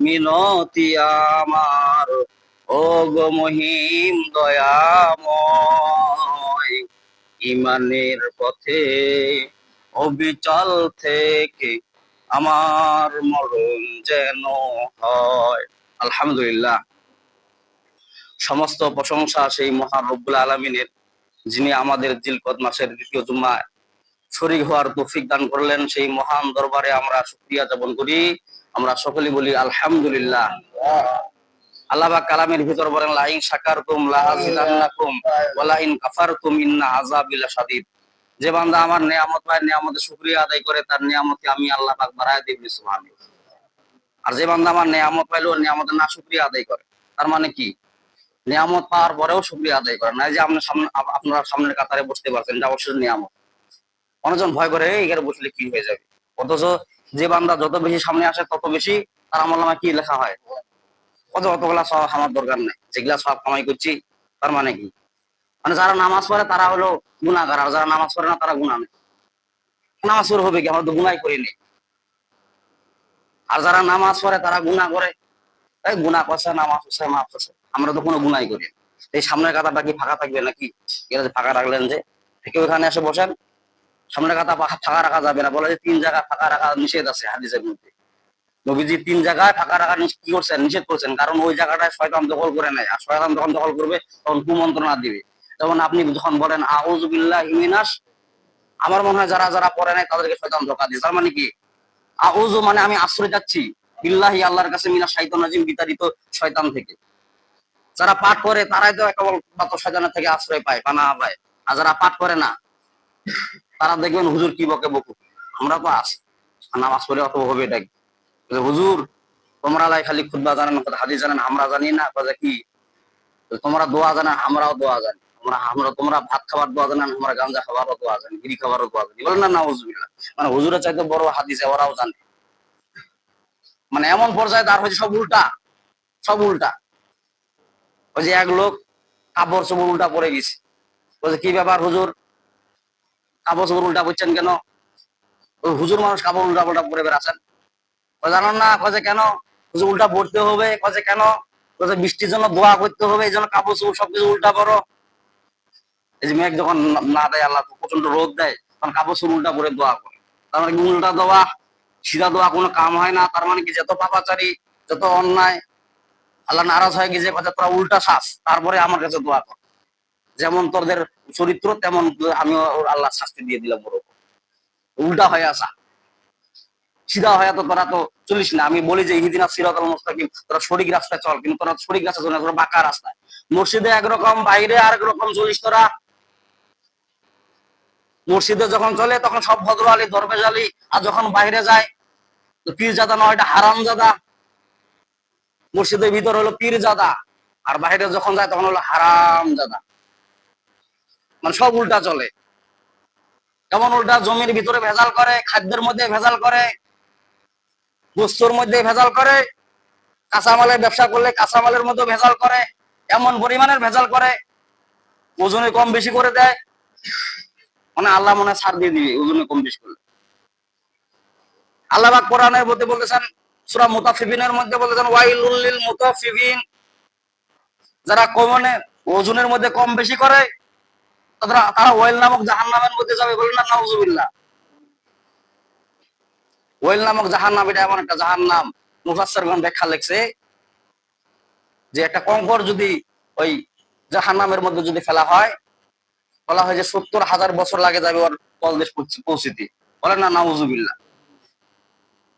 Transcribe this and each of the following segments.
মিনতি আমার। ও গো মহিম দয়াময়, ইমানের পথে, অবিচল থেকে আমার মরণ যেন হয়। আলহামদুলিল্লাহ। সমস্ত প্রশংসা সেই মহান রব্বুল আলমিনের, যিনি আমাদের জিলকদ মাসের দ্বিতীয় জুম্মায় শরীক হওয়ার তৌফিক দান করলেন। সেই মহান দরবারে আমরা শুক্রিয়া যাপন করি। আমরা সকলেই বলি আলহামদুলিল্লাহ। কালামের ভিতর বলেন লাইন শাকারতুম লাযিদান্নাকুম ওয়া লাইন কাফারতুম ইন্না আযাবি লাশাদীদ। যে বান্দা আমার নিয়ামত পায় নিয়ামতের শুকরিয়া আদায় করে তার নিয়ামতকে আমি আল্লাহ পাক বাড়ায় আর যে বান্দা আমার নিয়ামত পাইলো নিয়ামতের না শুকরিয়া আদায় করে তার মানে কি? নিয়ামত পাওয়ার পরেও শুকরিয়া আদায় করে না। যে আপনার সামনে আপ- আপনারা সামনের কাতারে বসতে পারছেন এটা অবশ্যই নিয়ামত। অনেকজন ভয় করে "এই, এখানে বসলে কি হয়ে যাবে? অথচ যে বান্দা যত বেশি সামনে আসে, তত বেশি তার আমল নামায় কি লেখা হয়? কত অতগুলা সব আমার দরকার নেই। যেগুলা সব কামাই করছি, তার মানে কি? মানে যারা নামাজ পড়ে, তারা হলো গুণাগার আর যারা নামাজ পড়ে না, তারা গুণা নেই নামাজ পড়ে হবে কি? আমরা তো গুনাই করিনি আর যারা নামাজ পড়ে, তারা গুণা করে। এই গুণা করছে নামাজ পড়ছে মাফ করছে আমরা তো কোনো গুনাই করি। এই সামনের কাতাটা কি ফাঁকা থাকবে নাকি? ফাঁকা রাখলেন যে কেউ এখানে এসে বসেন। সামনের কাতা ফা- ফাঁকা রাখা যাবে না। বলে যে তিন জায়গা ফাঁকা রাখা নিষেধ আছে হাদিসের মধ্যে। নবীজি তিন জায়গায় ফাঁকা রাখা কি করছেন? নিষেধ করছেন। কারণ ওই জায়গাটায় শয়তান দখল করে নেয়। আর শয়তান যখন দখল করবে, তখন কুমন্ত্রণা দিবে। যেমন আপনি যখন বলেন আউজুবিল্লাহ ইমিনাস আমার মনে হয় যারা যারা পড়ে নাই, তাদেরকে শয়তান ধোকা দিচ্ছে তার মানে কি? আউজু মানে আমি আশ্রয় যাচ্ছি। বিল্লাহি আল্লাহর কাছে মিনা শাইতান নাজিম বিতাড়িত শয়তান থেকে। যারা পাঠ করে, তারাই তো কেবল শয়তানের থেকে আশ্রয় পায় পানা পায়। আর যারা পাঠ করে না তারা দেখবেন হুজুর কি বকে বকু? আমরা তো আছি। নামাজ পড়ে অত হবে এটা হুজুর, তোমরা লাই খালি খুদবা জানেন হাদিস জানেন, আমরা জানি না। কথা কি? তোমরা দোয়া জানেন, আমরাও দোয়া জানি। আমরা, তোমরা ভাত খাবার দোয়া জানেন, আমরা গাঞ্জা খাবারও দোয়া জানি, বিড়ি খাবারও দোয়া জানি। বলেন না না মানে হুজুরের চাইতে বড় হাদিসে ওরাও জানে। মানে এমন পর্যায়ে তার হয়েছে সব উল্টা সব উল্টা। ওই যে এক লোক কাপড় চোপড় উল্টা পড়ে গেছে। বলছে কি ব্যাপার হুজুর? কাপড় চোপড় উল্টা পড়ছেন কেন? ওই হুজুর মানুষ কাপড় উল্টা পাল্টা পরে বেড়াচ্ছেন। ও জানান না? কছে কেন? হুজুর উল্টা পড়তে হবে। কছে কেন? বৃষ্টির জন্য দোয়া করতে হবে। এই জন্য কাপড় চোপড় সবকিছু উল্টা করো। এই যে মেঘ যখন না- দেয় আল্লাহ প্রচণ্ড রোদ দেয়। তখন কাপড় চোপড় উল্টা করে দোয়া করে। তার মানে কি উল্টা দোয়া? সিধা দোয়া কোনো কাম হয় না। তার মানে কি যত পাপাচারী, যত অন্যায়, আল্লাহ নারাজ হয়ে গেছে কথা তোরা উল্টা শ্বাস তারপরে আমার কাছে দোয়া কর। যেমন তোদের চরিত্র, তেমন আমি আল্লাহ শাস্তি দিয়ে দিলাম ওর। উল্টা হয়ে আসা। সিধা হয়ে তো তোরা তো চলিস না। আমি বলি যে ইহিদিনা সিরাতাল মুস্তাকিম, তোরা সঠিক রাস্তায় চল। কিন্তু তোরা সঠিক রাস্তায় চল তোরা বাঁকা রাস্তায়। মসজিদে একরকম, বাইরে আরেক রকম চলিস তোরা। মসজিদে যখন চলে, তখন সব ভদ্র আলী দরবেজ আলী, আর যখন বাইরে যায়, তো পীর জাদা নয়, এটা হারাম জাদা মসজিদের ভিতর হলো পীর জাদা আর বাইরে যখন যায়, তখন হলো হারাম জাদা মানে সব উল্টা চলে। যেমন উল্টা? জমির ভিতরে ভেজাল করে, খাদ্যের মধ্যে ভেজাল করে, বস্তুর মধ্যে ভেজাল করে, কাঁচামালের ব্যবসা করলে কাঁচামালের মধ্যে ভেজাল করে, এমন পরিমাণের ভেজাল করে, ওজনে কম বেশি করে দেয়। মানে আল্লাহ মনে ছাড় দিয়ে দিবে ওজনে কম বেশি করলে। আল্লাহ কোরআনের মধ্যে বলতেছেন সূরা মুতাফিফিনের মধ্যে বলতেছেন ওয়াইলুল লিল মুতাফিফিন যারা কমনে ওজনের মধ্যে কম বেশি করে তারা ওয়েল নামক মধ্যে যাবে বলেন না ওয়েল নামক এটা এমন একটা ব্যাখ্যা যে একটা কঙ্কর যদি ওই মধ্যে যদি ফেলা হয়, বলা হয় যে সত্তর হাজার বছর লাগে যাবে ওর তলদেশ পৌঁছ- পৌঁছিতে। বলেন না, নাউজুবিল্লাহ।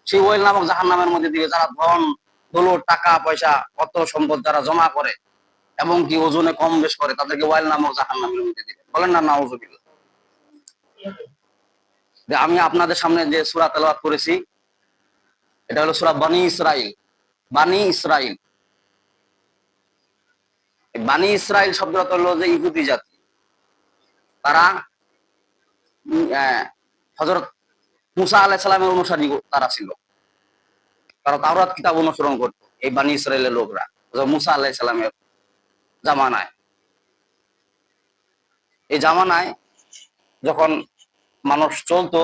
সেই ওয়েল নামক জাহান্নামের মধ্যে দিবে যারা ধন, দৌলত, টাকা, পয়সা, অর্থ, সম্পদ যারা জমা করে, এবং কি ওজনে কম বেশ করে, তাদেরকে ওয়াইল নামক জাহান্নামের মধ্যে দিবে। বলেন না আমি আপনাদের সামনে যে সূরা তেলাওয়াত করেছি, এটা হলো সূরা বানি ইসরাইল বানি ইসরাইল বানি ইসরায়েল শব্দটা হলো যে ইহুদি জাতি। তারা হজরত মুসা আলাহ সালামের অনুসারী তারা ছিল। তারা তাওরাত কিতাব অনুসরণ করতো এই বানি ইসরায়েলের লোকরা মুসা আলাহ সালামের জামানায়। এই জামানায় যখন মানুষ চলতো,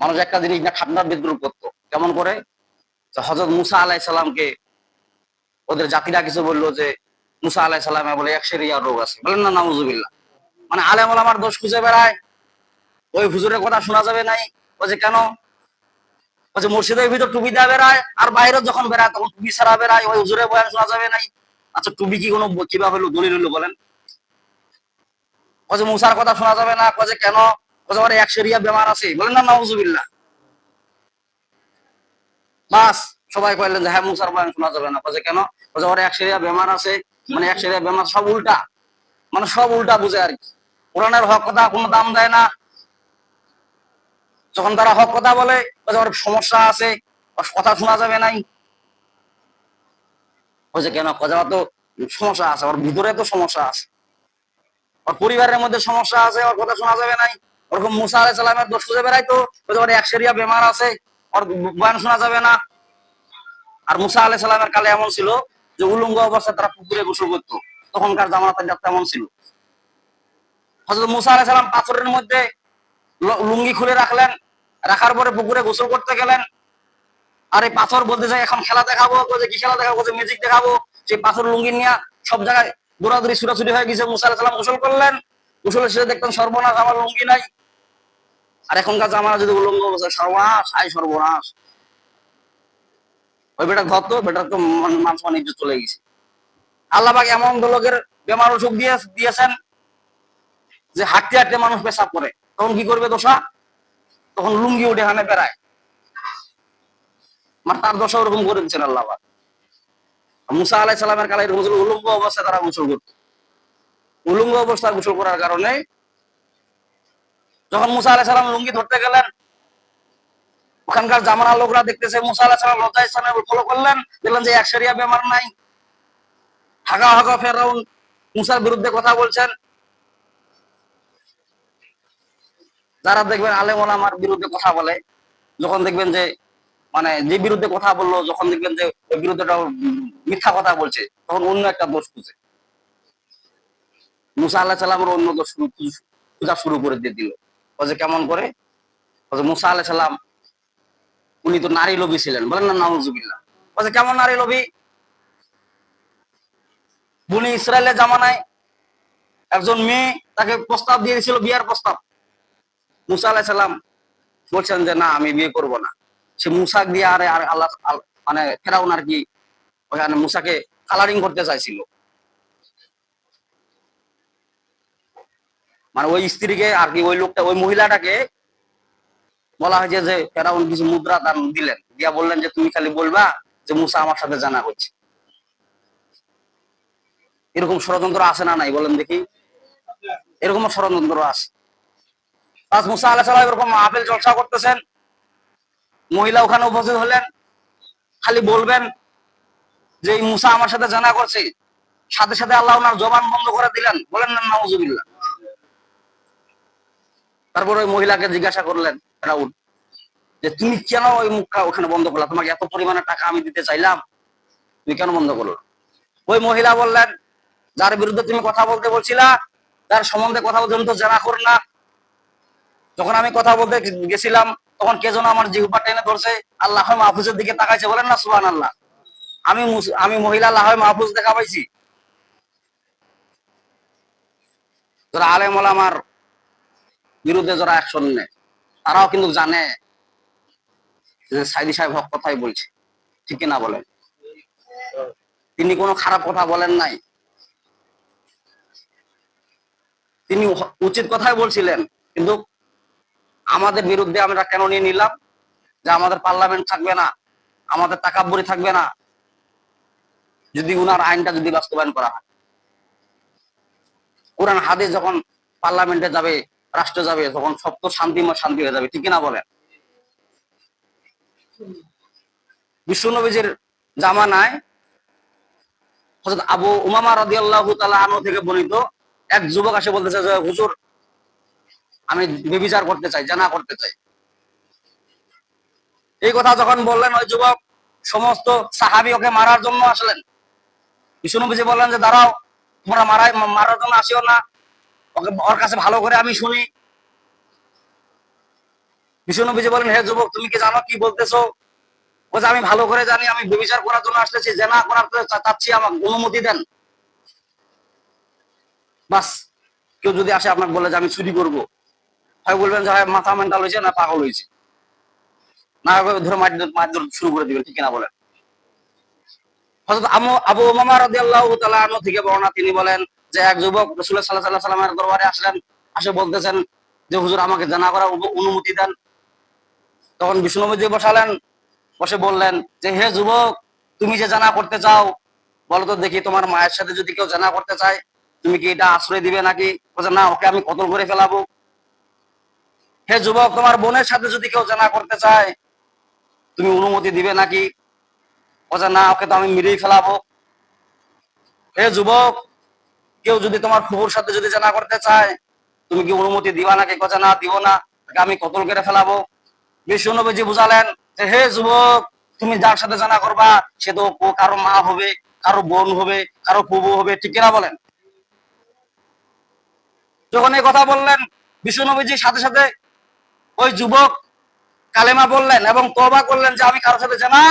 মানুষ একটা জিনিস না খাতনার বিদ্রুপ করতো। কেমন করে? হজরত মুসা আলাহ সালামকে ওদের জাতিরা কিছু বলল যে, মুসা আলাহ সালামে বলে একশেরিয়া রোগ আছে। বলেন, না, নাউজুবিল্লাহ। মানে আলেম আমার দোষ খুঁজে বেড়ায়। ওই হুজুরের কথা শোনা যাবে নাই। ও যে কেন? ও যে মসজিদের ভিতর টুপি দেওয়া বেড়ায়, আর বাইরে যখন বেড়ায়, তখন টুপি ছাড়া বেড়ায়। ওই হুজুরের বয়ান শোনা যাবে নাই। আচ্ছা টুপি কি কোনো কীভাবে হলো, দলিল হলো বলেন। যে মুসার কথা শোনা যাবে না যে কেন? যে আমার একশেরিয়া বেমার আছে। বলেন না, নাউজুবিল্লাহ। বাস, সবাই কইলেন যে হ্যাঁ মুসার বয়ান শোনা যাবে না। যে কেন? যে আমার একশেরিয়া বেমার আছে। মানে একশেরিয়া বেমার সব উল্টা। মানে সব উল্টা বুঝে আর কি। কোরআনের হক কথা কোনো দাম দেয় না। যখন তারা হক কথা বলে যে ওর সমস্যা আছে কথা শোনা যাবে নাই। যে কেন? কথা তো সমস্যা আছে, ওর ভিতরে তো সমস্যা আছে। ওর পরিবারের মধ্যে সমস্যা আছে, ওর কথা শোনা যাবে নাই। ওরকম মুসা আলাই সালামের দোষ খুঁজে বেড়াইতো ও যে ওর একশেরিয়া বেমার আছে, ওর বয়ান শোনা যাবে না। আর মুসা আলাই সালামের কালে এমন ছিল যে উলঙ্গ অবস্থায় তারা পুকুরে গোসল করতো। তখনকার জামানাতে তেমন ছিল। হজরত মুসা আলাই সালাম পাথরের মধ্যে লুঙ্গি খুলে রাখলেন, রাখার পরে পুকুরে গোসল করতে গেলেন। আর এই পাথর বলতে যায় এখন খেলা দেখাবো কি খেলা দেখাবো মিউজিক দেখাবো, সেই পাথর, লুঙ্গি নিয়ে সব জায়গায় দৌড়াদৌড়ি ছুটাছুটি হয়ে গেছে মুসা আলাহ সালাম গোসল করলেন। গোসলের শেষে দেখতেন সর্বনাশ, আমার লুঙ্গি নাই। আর এখনকার জামানা যদি উলঙ্গ সর্বনাশ আই সর্বনাশ। ওই বেটা ধরতো বেটার তো মান- মান ইজ্জত চলে গেছে। আল্লাহ পাক এমন লোকের বেমার অসুখ দিয়ে দিয়েছেন যে হাঁটতে হাঁটতে মানুষ পেশাব করে। তখন কি করবে দশা তখন লুঙ্গি উঠে হানে বেড়ায়। তার দশা ওরকম করে দিচ্ছেন আল্লাহ পাক। মুসা আলাই সালামের কালে ছিল উলঙ্গ অবস্থায় তারা গোসল করত। উলঙ্গ অবস্থায় গোসল করার কারণে যখন মুসা আলাই সালাম লুঙ্গি ধরতে গেলেন, ওখানকার জামানা লোকরা দেখতেছে, মুসা আলাহ সালাম লজ্জা ইসলামের ফলো করলেন, দেখলেন যে একশরিয়া বেমার নাই। হাগা হাগা ফেরাউন মুসার বিরুদ্ধে কথা বলছেন। যারা দেখবেন আলেম আমার বিরুদ্ধে কথা বলে, যখন দেখবেন যে মানে যে বিরুদ্ধে কথা বলল, যখন দেখবেন যে ওই বিরুদ্ধে মিথ্যা কথা বলছে, তখন অন্য একটা দোষ খুঁজে। মুসা আল্লাহ সাল্লামের অন্য দোষ খোঁজা শুরু করে দিয়ে দিল। যে কেমন করে? মুসা আল্লাহ সাল্লাম উনি তো নারী লোভী ছিলেন, বলেন না নাউজুবিল্লাহ। ও যে কেমন নারী লোভী? বুনি ইসরায়েলের জামানায় একজন মেয়ে তাকে প্রস্তাব দিয়ে দিয়েছিল, বিয়ার প্রস্তাব। মুসা আলাহ সাল্লাম বলছেন যে, না, আমি বিয়ে করব না। সে মুসাক দিয়ে আরে আর আল্লাহ মানে ফেরাউন আর কি ওখানে মুসাকে কালারিং করতে চাইছিল। মানে ওই স্ত্রীকে আর কি ওই লোকটা, ওই মহিলাটাকে বলা হয়েছে যে ফেরাউন কিছু মুদ্রা দান দিলেন। দিয়া বললেন যে, তুমি খালি বলবা যে মুসা আমার সাথে জানা করছে এরকম ষড়যন্ত্র আছে না নাই? বলেন দেখি। এরকম ষড়যন্ত্র আছে। মুসা আলাহ সাল্লাম এরকম আপেল জলসা করতেছেন। মহিলা ওখানে উপস্থিত হলেন। খালি বলবেন যে, এই মুসা আমার সাথে জানা করছে। সাথে সাথে আল্লাহ ওনার জবান বন্ধ করে দিলেন। বলেন না, নাউজুবিল্লাহ। তারপর ওই মহিলাকে জিজ্ঞাসা করলেন রাউল যে, তুমি কেন ওই মুখটা ওখানে বন্ধ করলা? তোমাকে এত পরিমাণে টাকা আমি দিতে চাইলাম। তুমি কেন বন্ধ করল? ওই মহিলা বললেন, যার বিরুদ্ধে তুমি কথা বলতে বলছিলা, তার সম্বন্ধে কথা বলতে জানা কর না। যখন আমি কথা বলতে গেছিলাম, তখন কে যেন আমার জিহ্বা টেনে ধরছে, আল্লাহ মাহফুজের দিকে তাকাইছে, বলেন না সুহান আল্লাহ আমি আমি মহিলা, আল্লাহ মাহফুজ দেখা পাইছি। যারা আলেম আমার বিরুদ্ধে যারা অ্যাকশন নেয়, তারাও কিন্তু জানে যে সাইদি সাহেব হক কথাই বলছে। ঠিক না বলেন? তিনি কোনো খারাপ কথা বলেন নাই। তিনি উচিত কথাই বলছিলেন, কিন্তু আমাদের বিরুদ্ধে আমরা কেন নিয়ে নিলাম? যে আমাদের পার্লামেন্ট থাকবে না, আমাদের তাকাব্বরি থাকবে না, যদি উনার আইনটা যদি বাস্তবায়ন করা হয়। কোরআন হাদিস যখন পার্লামেন্টে যাবে, রাষ্ট্রে যাবে, তখন সব তো শান্তিময় শান্তি হয়ে যাবে, ঠিক না বলেন? বিশ্বনবীজির জামানায় হযরত আবু উমামা তাআলা আনহু থেকে বর্ণিত এক যুবক এসে বলতেছে হুজুর আমি বেবিচার করতে চাই, জানা করতে চাই। এই কথা যখন বললেন, ওই যুবক সমস্ত সাহাবি ওকে মারার জন্য আসলেন। বিষ্ণুবীজি বললেন যে, দাঁড়াও, তোমরা মারাই, মারার জন্য আসিও না। ওকে, ওর কাছে ভালো করে আমি শুনি। বিষ্ণুবীজি বলেন হে যুবক, তুমি কি জানো কি বলতেছো? বলছে আমি ভালো করে জানি, আমি বেবিচার করার জন্য আসতেছি জেনা করার চাচ্ছি, আমাকে অনুমতি দেন। বাস, কেউ যদি আসে আপনাকে বলে যে, আমি চুরি করব। হয় বলবেন যে, হয়, মাথা মেন্টাল হয়েছে না পাগল হয়েছে না ধরে মাটি মাটি ধরে শুরু করে দিবেন, ঠিক কিনা বলেন? হযরত আমু, আবু উমামা রাদিয়াল্লাহু তাআলা আনহু থেকে তিনি বলেন যে, এক যুবক সাল্লামের দরবারে আসলেন, আসে বলতেছেন যে, হুজুর, আমাকে জানা করার অনুমতি দেন। তখন বিষ্ণুবীজি বসালেন, বসে বললেন যে, হে যুবক, তুমি যে জানা করতে চাও বলো তো দেখি তোমার মায়ের সাথে যদি কেউ জানা করতে চায়, তুমি কি এটা আশ্রয় দিবে নাকি? না, ওকে আমি কতল করে ফেলাবো। হে যুবক, তোমার বোনের সাথে যদি কেউ জানা করতে চায়, তুমি অনুমতি দিবে নাকি? বলছে না ওকে তো আমি মেরেই ফেলাবো। হে যুবক, কেউ যদি তোমার ফুবুর সাথে যদি জানা করতে চায়, তুমি কি অনুমতি দিবা নাকি? কথা না, দিব না। তাকে আমি কতল করে ফেলাবো? বিষ্ণুনবীজি বুঝালেন যে, হে যুবক, তুমি যার সাথে জানা করবা, সে তো ও কারও মা হবে, কারও বোন হবে, কারও ফুবু হবে, ঠিক কিনা বলেন? যখন এই কথা বললেন বিষ্ণুনবীজির সাথে সাথে ওই যুবক কালেমা বললেন এবং তবা করলেন যে আমি কারোর সাথে জানা?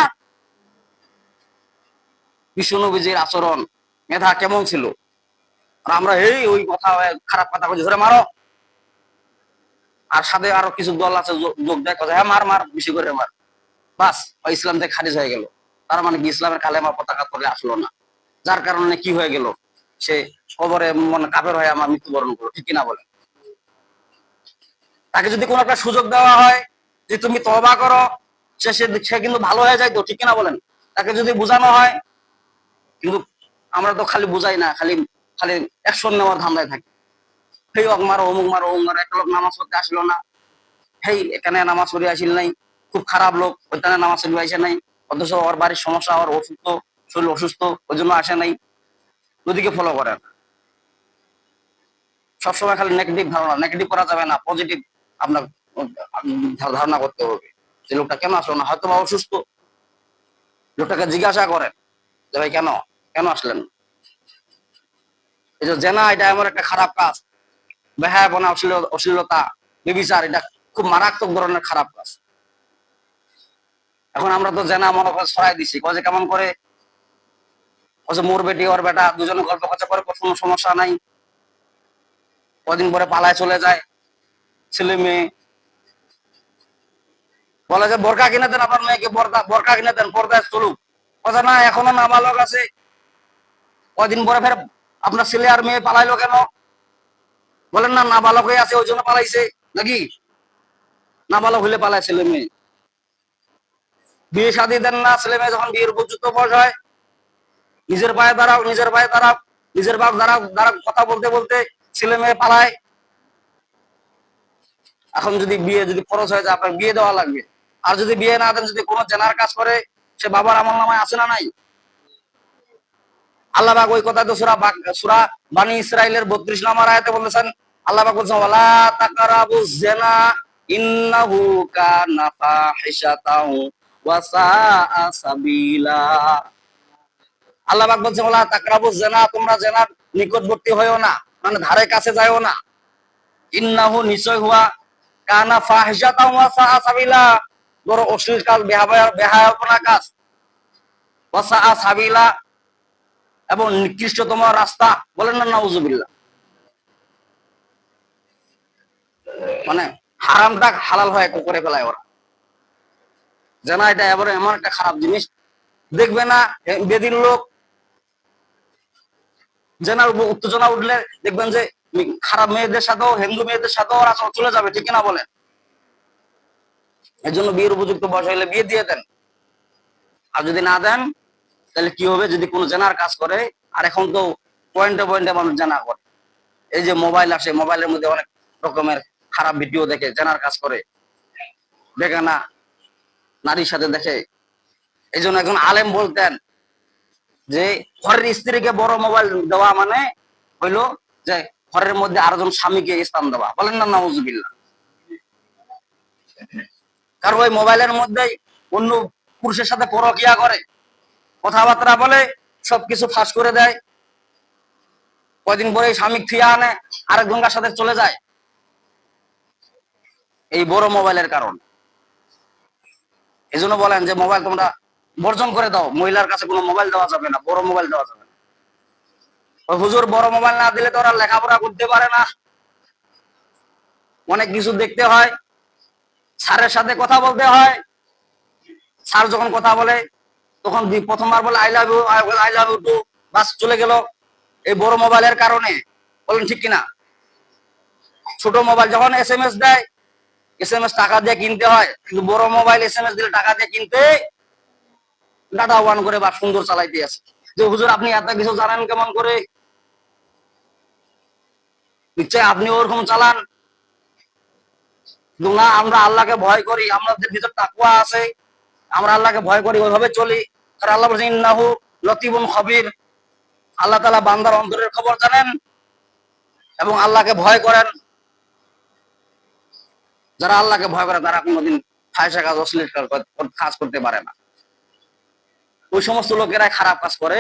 বিষ্ণুনবীজির আচরণ, মেধা কেমন ছিল? আর আমরা এই ওই কথা খারাপ কথা বলছি, ধরে মারো। আর সাথে আরও কিছু দল আছে যোগ দেয় কথা হ্যাঁ মার মার, বেশি করে মার। বাস ইসলাম থেকে খারিজ হয়ে গেল। তার মানে কি, ইসলামের কালেমা পতাকা তোলে আসলো না। যার কারণে কি হয়ে গেল? সে কবরে মনে কাপের হয়ে আমার মৃত্যুবরণ করল, ঠিক কিনা বলে তাকে যদি কোনো একটা সুযোগ দেওয়া হয়, যে তুমি তবা করো, সে সে- কিন্তু ভালো হয়ে যায় তো, ঠিক কিনা বলেন? তাকে যদি বোঝানো হয়, কিন্তু আমরা তো খালি বুঝাই না, খালি খালি অ্যাকশন নেওয়ার ধান্দায় থাকি। হেই অক মারো, অমুক মারো অমুক মারো, একটা লোক নামাজ পড়তে আসলো না। হেই, এখানে নামাজ পড়ে আসিল নাই, খুব খারাপ লোক, ওইখানে নামাজ পড়ে আসে নাই, অথচ ওর বাড়ির সমস্যা, ওর অসুস্থ, শরীর অসুস্থ, ওই জন্য আসে নাই। ওদিকে ফলো করেন সবসময় খালি নেগেটিভ ধারণা নেগেটিভ করা যাবে না পজিটিভ আপনার ধারণা করতে হবে। যে লোকটা কেন আসলো না? হয়তো বা অসুস্থ। লোকটাকে জিজ্ঞাসা করেন যে, ভাই, কেন? কেন আসলেন? এই যে জেনা, এটা এমন একটা খারাপ কাজ। বেহায়াপনা অশ্লীল, অশ্লীলতা, বিবিচার, এটা খুব মারাত্মক ধরনের খারাপ কাজ। এখন আমরা তো জেনা মনে করে ছড়াই দিছি। যে কেমন করে? যে মোর বেটি, ওর বেটা, দুজনে গল্প কথা করে কোনো সমস্যা নাই। কদিন পরে পালায় চলে যায়। ছেলে মেয়ে। বলে যে, বোরকা কিনে দেন আপনার মেয়েকে, বরকা কিনে দেন, পর্দায় চলুক। কথা না, এখনও নাবালক আছে। কদিন পরে ফের আপনার ছেলে আর মেয়ে পালাইলো কেন? বলেন না নাবালক হয়ে আছে, ওই জন্য পালাইছে, নাকি? নাবালক হইলে পালায় ছেলে মেয়ে। বিয়ে শাদী দেন না, ছেলে মেয়ে যখন বিয়ের উপযুক্ত বয়স হয়, নিজের পায়ে দাঁড়াও, নিজের পায়ে দাঁড়াও, নিজের বাপ দাঁড়াও দাঁড়াও কথা বলতে বলতে ছেলে মেয়ে পালায়। এখন যদি বিয়ে, যদি খরচ হয়ে যায় আপনার বিয়ে দেওয়া লাগবে। আর যদি বিয়ে না দেন, যদি কোনো জেনার কাজ করে, সে বাবার আমল নামায় আছে না নাই? আল্লাহ পাক ওই কথা তো সুরা সুরা বানি ইসরাইলের বত্রিশ নম্বর আয়াতে বলেছেন, আল্লাহ পাক বলছেন তাকারাবু জেনা ইন্নাহু কানা ওয়া সাআ সাবিলা। আল্লাহ পাক বলছেন তাকরাবু জেনা তোমরা জেনার নিকটবর্তী হয়েও না মানে ধারে কাছে যায়ও না। ইন্নাহু নিশ্চয় হুয়া কানা ফাহিশাতাও ওয়া সাআ সাবিলা। বড় অশ্লীল কাজ, বেহায়া, বেহায়াপনা কাজ। ওয়া সাআ সাবিলা। এবং নিকৃষ্টতম রাস্তা, বলেন না নাউজুবিল্লাহ। মানে হারামটা হালাল হয় করে ফেলায় ওরা। জানা এটা এবারে এমন একটা খারাপ জিনিস। দেখবে না, এ বেদির লোক। জেনার উত্তেজনা উঠলে দেখবেন যে খারাপ মেয়েদের সাথেও, হিন্দু মেয়েদের সাথেও ওরা চল- যাবে ঠিক না বলেন এর জন্য বিয়ের উপযুক্ত বয়স হলে বিয়ে দিয়ে দেন। আর যদি না দেন, তাহলে কি হবে? যদি কোনো জেনার কাজ করে, আর এখন তো পয়েন্টে পয়েন্টে মানুষ জানা করে। এই যে মোবাইল আসে, মোবাইলের মধ্যে অনেক রকমের খারাপ ভিডিও দেখে, জেনার কাজ করে। বেগানা নারীর সাথে দেখে। এই জন্য একজন আলেম বলতেন যে, ঘরের স্ত্রীকে বড় মোবাইল দেওয়া মানে হইল যে ঘরের মধ্যে আরেকজন স্বামীকে স্থান দেওয়া। বলেন না, নাউজুবিল্লাহ। কারণ ওই মোবাইলের মধ্যেই অন্য পুরুষের সাথে পরকিয়া করে, কথাবার্তা বলে, সবকিছু ফাঁস করে দেয়। কয়দিন পরে স্বামী ফিয়া আনে, আরেক গঙ্গার সাথে চলে যায়। এই বড় মোবাইলের কারণ। এই বলেন যে, মোবাইল তোমরা বর্জন করে দাও। মহিলার কাছে কোনো মোবাইল দেওয়া যাবে না, বড় মোবাইল দেওয়া যাবে না। হুজুর বড় মোবাইল না দিলে তো ওরা লেখাপড়া করতে পারে না। অনেক কিছু দেখতে হয়। স্যারের সাথে কথা বলতে হয়। স্যার যখন কথা বলে, তখন প্রথমবার বলে I love you I love you too bus চলে গেল। এই বড় মোবাইলের কারণে। বলেন, ঠিক কিনা? ছোট মোবাইল যখন এস এম এস দেয়, এস এম এস টাকা দিয়ে কিনতে হয়। কিন্তু বড় মোবাইল এস এম এস দিলে টাকা দিয়ে কিনতে ডাটা ওয়ান করে বা সুন্দর চালাইতে আছে। যে হুজুর, আপনি এত কিছু জানেন কেমন করে? নিশ্চয় আপনি ওরকম চালান। না, আমরা আল্লাহকে ভয় করি, আমাদের ভিতর তাকুয়া আছে, আমরা আল্লাহকে ভয় করি, ওইভাবে চলি। কারণ আল্লাহ বলছেন, ইন্নাহু লতিবুন খবির। আল্লাহ তালা বান্দার অন্তরের খবর জানেন এবং আল্লাহকে ভয় করেন। যারা আল্লাহকে ভয় করে, তারা কোনোদিন ফায়সা কাজ, অশ্লীল কাজ করতে পারে না। ওই সমস্ত লোকেরাই খারাপ কাজ করে,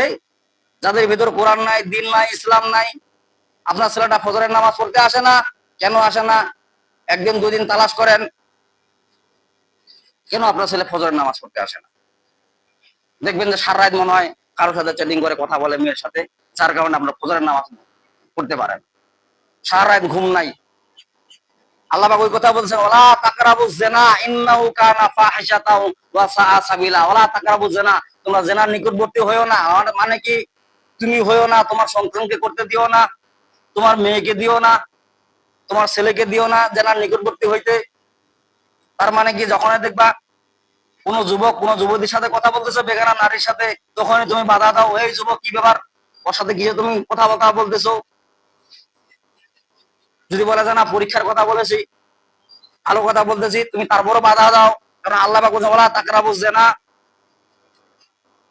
যাদের ভিতর কোরআন নাই, দিন নাই, ইসলাম নাই আপনার ছেলেটা ফজরের নামাজ পড়তে আসে না, কেন আসে না? একদিন, দুদিন তালাশ করেন। কেন আপনার ছেলে ফজরের নামাজ পড়তে আসে না? দেখবেন যে সারা রাত মনে হয় কারোর সাথে চ্যাটিং করে কথা বলে মেয়ের সাথে, যার কারণে আপনার ফজরের নামাজ পড়তে পারেন। সারা রাত ঘুম নাই। আল্লাহ ওই কথা মানে না। তোমার মেয়েকে দিও না, তোমার ছেলেকে দিও না জেনার নিকটবর্তী হইতে। তার মানে কি, যখন দেখবা কোন যুবক কোন যুবতীর সাথে কথা বলতেছে, বেগানা নারীর সাথে, তখনই তুমি বাধা দাও, এই যুবক, কি ব্যাপার? ওর সাথে গিয়ে তুমি কথা বলতে বলতেছো? যদি বলে যে, না, পরীক্ষার কথা বলেছি, ভালো কথা বলতেছি, তুমি তারপরও বাধা দাও, কারণ আল্লাহ বা কোথাও বলা তাকরা বুঝছে না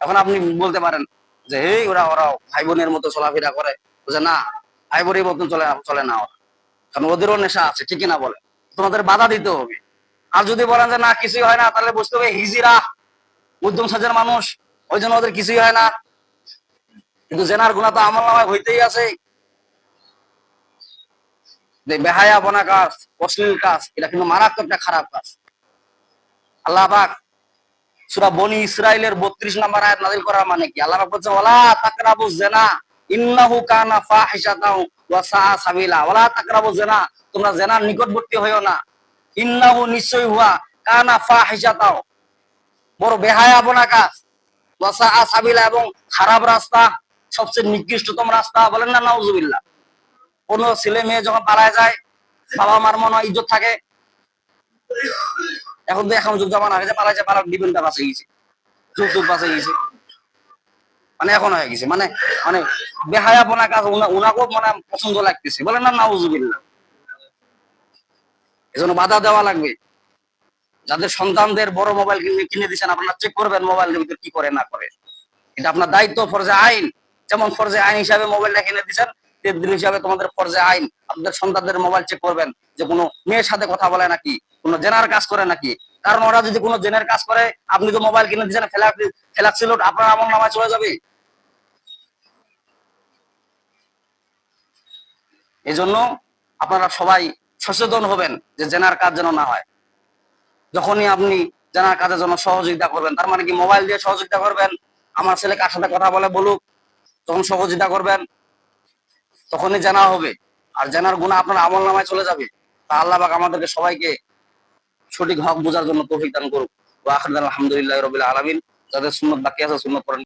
এখন আপনি বলতে পারেন যে এই ওরা ওরা ভাই বোনের মতো চলাফেরা করে। বুঝে না ভাই বোনের মতন চলে চলে না ওরা কারণ ওদেরও নেশা আছে, ঠিকই না বলে। তোমাদের বাধা দিতে হবে। আর যদি বলেন যে না, কিছুই হয় না, তাহলে বুঝতে হবে হিজিরা উদ্যম সাজের মানুষ, ওই জন্য ওদের কিছুই হয় না। কিন্তু জেনার গুণা তো আমল নামায় হইতেই আছে। বেহায়া বনা কাজ, অশ্লীল কাজ, এটা কিন্তু মারাত্মক একটা খারাপ কাজ। আল্লাহ পাক সূরা বনি ইসরাইলের 32 নম্বর আয়াত নাযিল করা মানে কি? আল্লাহ পাক বলছেন, ওয়ালা তাকরাবু জিনা। ইন্নাহু কানা ফাহিশাতাও ওয়া সাআ সাবিলা। ওয়ালা তাকরাবু জিনা তোমরা নিকটবর্তী হইও না। ইন্নাহু নিশ্চয় হুয়া কানা ফাহিশাতাও। বড় বেহায়া বনা কাজ ওয়া সাআ সাবিলা এবং খারাপ রাস্তা, সবচেয়ে নিকৃষ্টতম রাস্তা বলেন না, নাউজুবিল্লাহ। কোন ছেলে মেয়ে যখন পালায় যায় বাবা মার মনে ইজ্জত থাকে। এখন তো এখন যুগ জামানা হয়েছে পালাইছে পালার ডিপেন্ডটা বাঁচে গেছে যুগ বাঁচে গেছে মানে এখন হয়ে গেছে মানে মানে বেহায়াপনা কাজ উনা- উনাকেও মানে পছন্দ লাগতেছে। বলেন না, নাউজুবিল্লাহ। এজন্য বাধা দেওয়া লাগবে। যাদের সন্তানদের বড় মোবাইল কিনে কিনে দিচ্ছেন আপনারা চেক করবেন মোবাইলের ভিতরে কি করে, না করে। এটা আপনার দায়িত্ব ফরজে আইন। যেমন ফরজে আইন হিসাবে মোবাইলটা কিনে দিচ্ছেন তেদ্দিন হিসাবে তোমাদের ফরজে আইন। আপনাদের সন্তানদের মোবাইল চেক করবেন যে কোনো মেয়ের সাথে কথা বলে নাকি, কোনো জেনার কাজ করে নাকি। কারণ ওরা যদি কোনো জেনার কাজ করে, আপনি তো মোবাইল কিনে দিচ্ছেন ফেলা ফেলাক্সিল আপনার আমল নামায় চলে যাবে। এই জন্য আপনারা সবাই সচেতন হবেন যে জেনার কাজ যেন না হয়। যখনই আপনি জেনার কাজের জন্য সহযোগিতা করবেন, তার মানে কি মোবাইল দিয়ে সহযোগিতা করবেন? আমার ছেলে কার সাথে কথা বলে বলুক, তখন সহযোগিতা করবেন। তখনই জানা হবে। আর জানার গুণা আপনার আমল নামায় চলে যাবে। তা আল্লাহ পাক আমাদেরকে সবাইকে সঠিক হক বোঝার জন্য তৌফিক দান করুক। ওয়া আখির আলহামদুলিল্লাহ রবিল আলামিন। যাদের সুন্নত বাকি আছে সুন্নত করেন